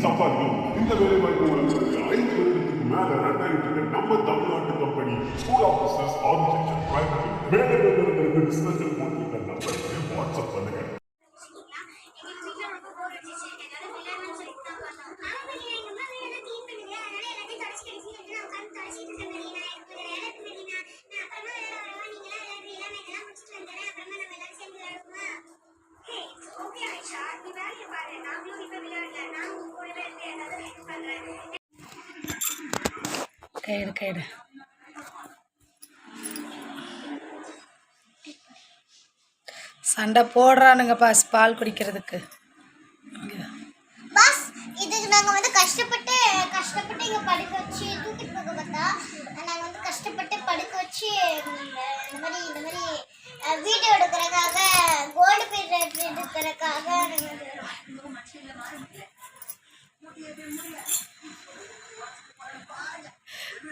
கற்றுக்கொள்ள இந்த வேலை வாய்ப்பு ஐந்து வருடத்துக்கு மேல ரெண்டாயிரத்தி நம்ம தமிழ்நாட்டு company school of business organisation private மேலே பிசினஸ் போட்டு நம்பருக்கு வாட்ஸ்அப் பண்ணுங்க. கேடு கைடு. சண்டை போடுறானுங்க பாஸ் பால் குடிக்கிறதுக்கு. பாஸ் இதுக்கு நாங்கள் வந்து கஷ்டப்பட்டு கஷ்டப்பட்டு இங்கே படுக்க வச்சு தூக்கிட்டு போக பார்த்தா நாங்கள் வந்து கஷ்டப்பட்டு படுக்க வச்சு இந்த மாதிரி இந்த மாதிரி வீடியோ எடுக்கிறக்காக கோல்டு பீரியட் எடுக்கிறக்காக நாங்கள்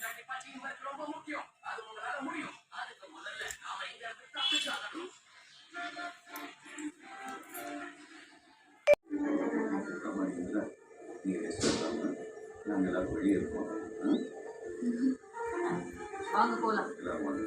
அப்படிங்கிற நீ வாங்க போலாம் எல்லாரும் வாங்க.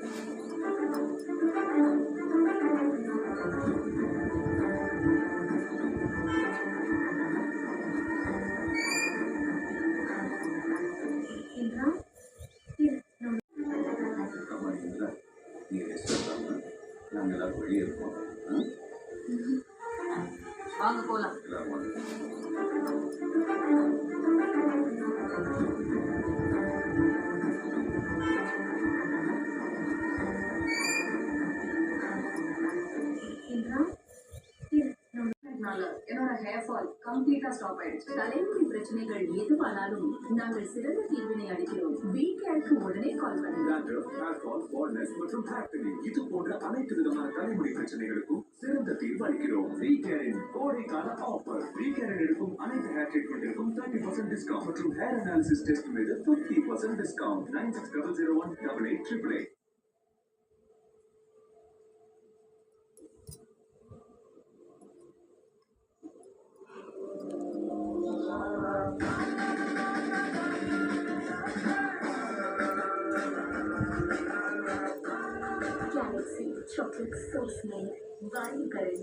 நாங்கள் எல்லாரும் வெளியே இருப்போம் வாங்க போலாம். என்னோட ஹேர் ஃபால் கம்ப்ளீட்டா ஸ்டாப் ஆயிடுச்சு. தலைமுடி பிரச்சனைகள் எதுவானாலும் நாங்கள் சிறந்த தீர்வினை அளிக்கிறோம். வீக்கேருக்கு உடனே கால் பண்ணுங்க. மற்றும் இது போன்ற அனைத்து விதமான தலைமுடி பிரச்சனைகளுக்கும் சிறந்த தீர்வு அளிக்கிறோம். வீக்கேரின் கோடைக்கால ஆஃபர் வீக்கேரின் எடுக்கும் அனைத்து ஹேர் ட்ரீட்மெண்ட்டிற்கும் தேர்ட்டி பர்சன்ட் டிஸ்கவுண்ட் மற்றும் ஹேர் அனாலிசிஸ் டெஸ்ட் மீது fifty percent discount nine six double zero one double eight triple eight Galaxy chocolate sauce में वायु करण